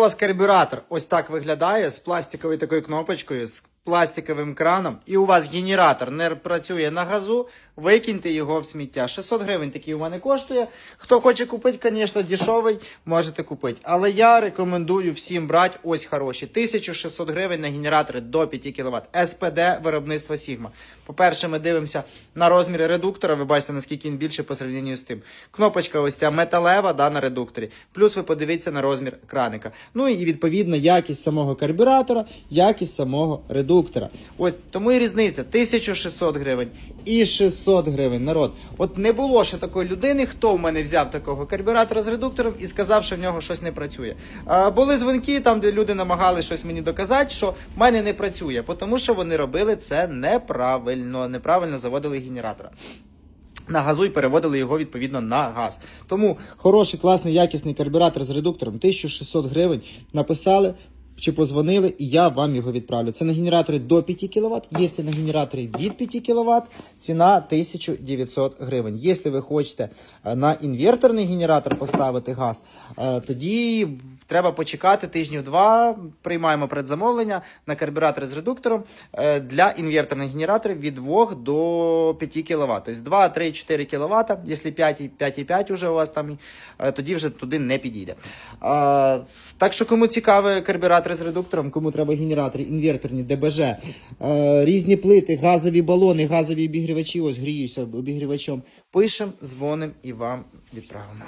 у вас карбюратор? Ось так виглядає з пластиковою такою кнопочкою, з пластиковим краном, і у вас генератор не працює на газу, викиньте його в сміття. 600 гривень такий у мене коштує. Хто хоче купити, звісно, дешевий, можете купити. Але я рекомендую всім брати ось хороші. 1600 гривень на генератори до 5 кВт. СПД виробництва Sigma. По-перше, ми дивимося на розміри редуктора. Ви бачите, наскільки він більше по сравненню з тим. Кнопочка ось ця металева да, на редукторі. Плюс ви подивіться на розмір краника. Ну і відповідно якість самого карбюратора, якість самого редуктора. От тому і різниця 1600 гривень і 600 гривень. Народ. От не було ще такої людини, хто в мене взяв такого карбюратора з редуктором і сказав, що в нього щось не працює. А, були дзвонки там, де люди намагались щось мені доказати, що в мене не працює, тому що вони робили це неправильно, неправильно заводили генератора на газу і переводили його відповідно на газ. Тому хороший, класний, якісний карбюратор з редуктором 1600 гривень написали. Чи позвонили, і я вам його відправлю. Це на генераторі до 5 кВт. Якщо на генераторі від 5 кВт, ціна 1900 гривень. Якщо ви хочете е, на інверторний генератор поставити газ, е, тоді треба почекати тижнів два. Приймаємо предзамовлення на карбюратори з редуктором е, для інверторних генераторів від 2 до 5 кВт. Тобто 2, 3, 4 кВт, якщо 5, 5,5 уже у вас там, тоді вже туди не підійде. Так що кому цікавий карбюратори з редуктором, кому треба генератори, інверторні, ДБЖ, е, різні плити, газові балони, газові обігрівачі, ось гріюся обігрівачом. Пишемо, дзвонимо і вам відправимо.